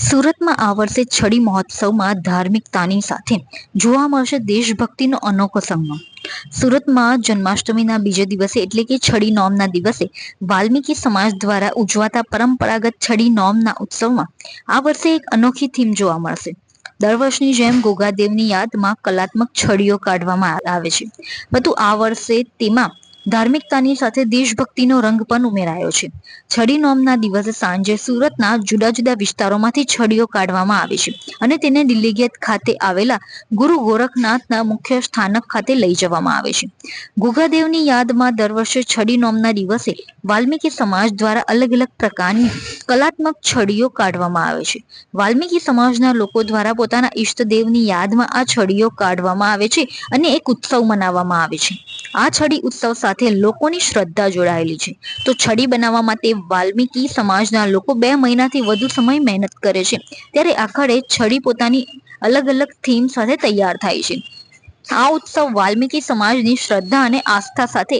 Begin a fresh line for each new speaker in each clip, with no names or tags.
સુરતમાં આ વર્ષે છડી મહોત્સવમાં ધાર્મિકતાની સાથે જોવા મળશે દેશભક્તિનો અનોખો સંગમ. સુરતમાં જન્માષ્ટમીના બીજા દિવસે એટલે કે છડી નોમના દિવસે વાલ્મીકી સમાજ દ્વારા ઉજવાતા પરંપરાગત છડી નોમના ઉત્સવમાં આ વર્ષે એક અનોખી થીમ જોવા મળશે. દર વર્ષની જેમ ગોગાદેવની યાદમાં કલાત્મક છડીઓ કાઢવામાં આવે છે. પરંતુ આ વર્ષે તેમાં ધાર્મિકતાની સાથે દેશભક્તિનો રંગ પણ ઉમેરાયો છે. છડી નોમના દિવસે સાંજે સુરતના જુદા જુદા વિસ્તારોમાંથી છડીઓ કાઢવામાં આવે છે અને તેને દિલ્હી ગેટ ખાતે આવેલા ગુરુ ગોરખનાથના મુખ્ય સ્થાનક ખાતે લઈ જવામાં આવે છે. ગુગાદેવની યાદમાં દર વર્ષે છડી નોમના દિવસે વાલ્મીકી સમાજ દ્વારા અલગ અલગ પ્રકારની કલાત્મક છડીઓ કાઢવામાં આવે છે. વાલ્મીકી સમાજના લોકો દ્વારા પોતાના ઈષ્ટદેવની યાદમાં આ છડીઓ કાઢવામાં આવે છે અને એક ઉત્સવ મનાવવામાં આવે છે. આ છડી ઉત્સવ સાથે લોકોની શ્રદ્ધા જોડાયેલી છે. તો છડી બનાવવા માટે વાલ્મીકી સમાજના લોકો બે મહિનાથી વધુ સમય મહેનત કરે છે. ત્યારે આખરે છડી પોતાની અલગ અલગ થીમ સાથે તૈયાર થાય છે. આ ઉત્સવ વાલ્મીકી સમાજની શ્રદ્ધા અને આસ્થા સાથે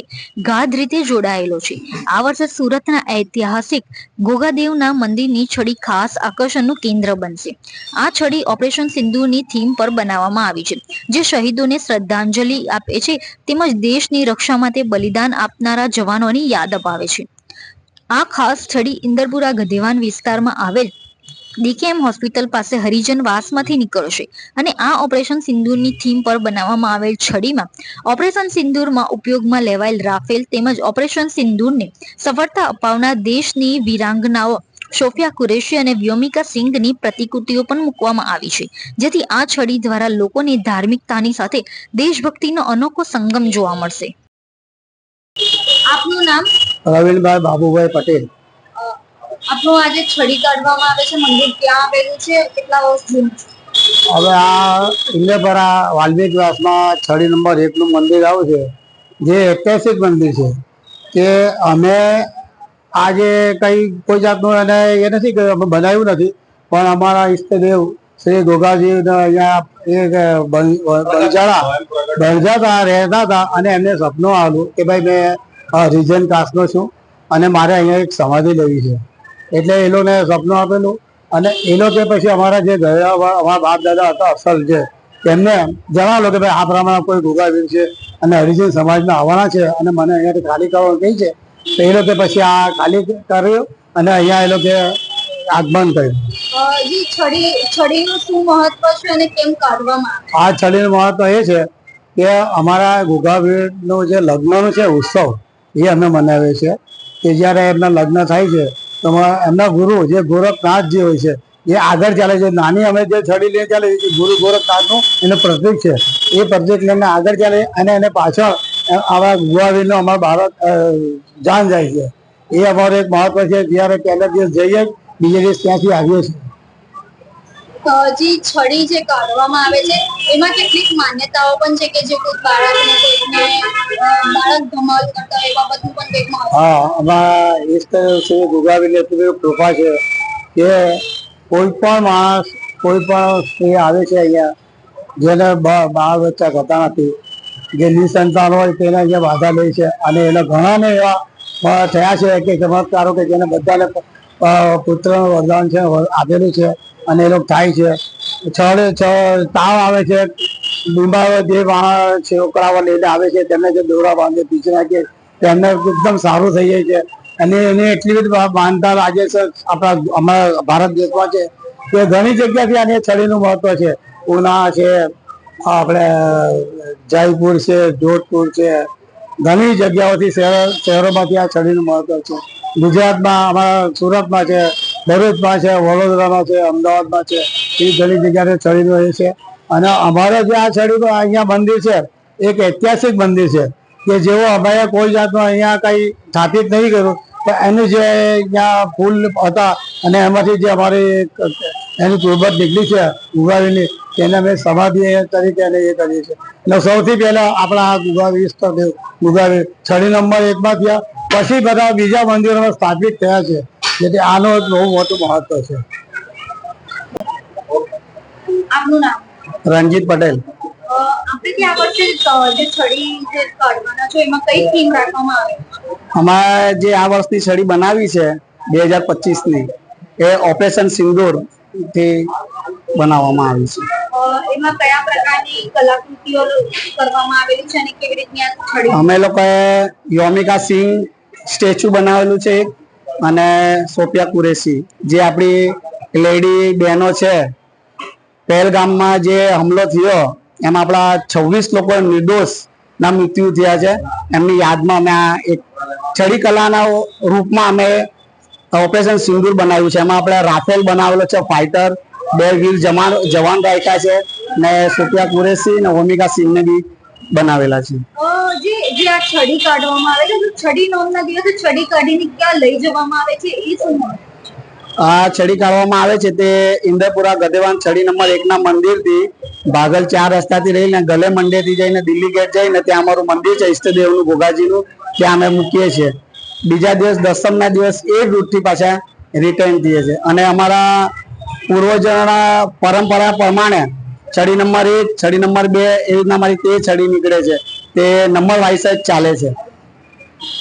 ગાઢ રીતે જોડાયેલો છે. આ વર્ષે સુરતના ઐતિહાસિક ગોગાદેવના મંદિરની છડી ખાસ આકર્ષણનું કેન્દ્ર બનશે. આ છડી ઓપરેશન સિંધુની થીમ પર બનાવવામાં આવી છે, જે શહીદોને શ્રદ્ધાંજલિ આપે છે તેમજ દેશની રક્ષા માટે બલિદાન આપનારા જવાનોની યાદ અપાવે છે. આ ખાસ છડી ઇન્દરપુરા ગધેવાન વિસ્તારમાં આવેલ ડીકેએમ હોસ્પિટલ પાસે હરિજન વાસમાંથી નીકળશે અને આ ઓપરેશન સિંદૂરની થીમ પર બનાવવામાં આવેલ છડીમાં ઓપરેશન સિંદૂરમાં ઉપયોગમાં લેવાયેલ રાફેલ તેમજ ઓપરેશન સિંદૂરને સફળતા અપાવનાર દેશની વીરાંગનાઓ સોફિયા કુરેશી અને વ્યોમિકા સિંઘની પ્રતિકૃતિઓ પણ મૂકવામાં આવી છે. જેથી આ છડી દ્વારા લોકોની ધાર્મિકતાની સાથે દેશભક્તિનો અનોખો સંગમ જોવા મળશે. આપનું નામ?
રવિનભાઈ બાબુભાઈ પટેલ.
આપનું આજે છડી કાઢવામાં આવે છે, મંદિર ક્યાં આવેલું છે, કેટલા વર્ષ જૂનું છે
હવે આ ઇન્દ્રપરા વાલ્મીક વાસમાં છડી નંબર એકનું મંદિર આવ્યું છે, જે ઐતિહાસિક મંદિર છે. કે અમે આજે કંઈ કોઈ જાતનું એને એ નથી અમે બનાવ્યું નથી, પણ અમારા ઈષ્ટદેવ શ્રી ગોગાજી અહીંયા એક બંજારા બંજાતા રહેતા હતા અને એમને સપનું આવ્યું કે ભાઈ મેં રિજન કાસ્ટનો છું અને મારે અહીંયા એક સમાધિ લેવી છે. એટલે એ લોકોને સપનું આપેલું. અને એ લોકો પછી અમારા જે ગયા અમારા બાપ દાદા હતા અસલ છે તેમને જણાવેલો કે ભાઈ આ પ્રમાણે કોઈ ગોગાવીર છે અને હરિજન સમાજના આવવાના છે અને મને અહીંયાથી ખાલી કરવાનું કહી છે. તો એ લોકો પછી આ ખાલી કર્યું અને અહીંયા એ લોકો આગમન કર્યું આ છડીનું મહત્વ એ છે કે અમારા ગોગાવીરનું જે લગ્નનું છે ઉત્સવ એ અમે મનાવીએ છીએ. કે જ્યારે એમના લગ્ન થાય છે તો એમના ગુરુ જે ગોરખનાથજી હોય છે એ આગળ ચાલે છે. નાની અમે જે છડી લઈને ચાલે છે ગુરુ ગોરખનાથનું એનું પ્રતિક છે. એ પ્રતિક લઈને આગળ ચાલે અને એને પાછળ આવા ગુવાવીરનો અમારા ભારત જાન જાય છે. એ અમારો એક મહત્વ છે જ્યારે પહેલા દિવસ જઈએ બીજે દિવસ ત્યાંથી આવીએ છીએ.
અ, છડી જે કાઢવામાં આવે છે એમાં કેટલીક માન્યતાઓ પણ છે કે જે બાળકને
હા ગુગાવીને એટલી કૃપા છે કે કોઈ પણ માણસ, કોઈ પણ સ્ત્રી આવે છે અહીંયા, જેને બાળ બચ્ચા થતા નથી, જે નિસંતાન હોય તેને અહીંયા બાધા લે છે. અને એના ઘણાને એવા થયા છે કે ચમત્કારો કે જેને બધાને પુત્રનું વરદાન છે આપેલું છે અને એ લોકો થાય છ. છ, તાવ આવે છે બીમાર જે માણસ છોકરાઓ લઈને આવે છે, તેમને જે દોરા બાંધે, પીછે નાખીએ તેમને એકદમ સારું થઈ જાય છે. અને એને એટલી બધી માનતા આજે આપણા અમારા ભારત દેશમાં છે. કે ઘણી જગ્યાથી આને છડીનું મહત્વ છે. ઉના છે, આપણે જયપુર છે, જોધપુર છે. ઘણી જગ્યાઓથી શહેર, શહેરોમાંથી આ છડીનું મહત્વ છે. ગુજરાતમાં, અમારા સુરતમાં છે, ભરૂચમાં છે, વડોદરામાં છે, અમદાવાદમાં છે. એ ઘણી જગ્યાએ છડીનું એ છે. અને અમારે જે આ છડીનું અહીંયા મંદિર છે, એક ઐતિહાસિક મંદિર છે, કે જેવો અમે કોઈ જાતનું અહીંયા કંઈ સ્થાપિત નહીં કર્યું તો એનું જે અહીંયા ફૂલ હતા અને એમાંથી જે અમારી એની પૂર્વત નીકળી છે, ઉગાવીની, તેને અમે સમાધિ તરીકે એને એ કરીએ છીએ. અને સૌથી પહેલા આપણા આ ગુગાવી સ્થળ ગુગાવી છડી નંબર એકમાં થયા, પછી બધા બીજા મંદિરોમાં સ્થાપિત થયા છે, જેથી આનો બહુ મોટું મહત્વ છે.
આપનું નામ?
રણજીત પટેલ. અમારે જે આ વર્ષની છડી બનાવી છે બે હજાર પચીસની એ ઓપરેશન
સિંદૂરથી બનાવવામાં આવી છે.
એમાં કયા પ્રકારની કલાકૃતિઓ કરવામાં આવેલી છે અને કેવી રીતની આ છડી?
અમે લોકોએ યોમિકા સિંહ સ્ટેચ્યુ બનાવેલું છે અને સોફિયા કુરેશી. જે આપણી લેડી બહેનો છે પહેલગામમાં જે હમલો થયો, એમાં આપણા છવ્વીસ લોકો નિર્દોષ ના મૃત્યુ થયા છે. એમની યાદમાં અમે આ એક છડી કલાના રૂપમાં અમે ઓપરેશન સિંદૂર બનાવ્યું છે. એમાં આપણે રાફેલ બનાવેલો છે ફાઇટર બે વીર જવાન જવાન રાખ્યા છે ને સોફિયા કુરેશી ને હોમિકા સિંહને બી બનાવેલા છે.
જે જે આ છડી કાઢવામાં આવે છે છડી નોમના દિવસે છડી કાઢીને ક્યાં લઈ જવામાં આવે છે એ શું?
આ છડી કાઢવામાં આવે છે તે ઇન્દ્રપુરા ગધેવાન છડી નંબર એક ના મંદિરથી ભાગલ ચાર રસ્તાથી રહીને ગલે મંડે થી જઈને દિલ્હી ગેટ જઈને ત્યાં અમારું મંદિર છે, ઈષ્ટદેવનું ગોગાજીનું ત્યાં અમે મૂકીએ છીએ. બીજા દિવસ દસમના દિવસ એ રૂટથી પાછા રિટર્ન થઈએ છીએ. અને અમારા પૂર્વજોના પરંપરા પ્રમાણે છડી નંબર એક, છડી નંબર બે, એ રીતના અમારી તે છડી નીકળે છે. તે નંબર વાઇસ જ ચાલે છે.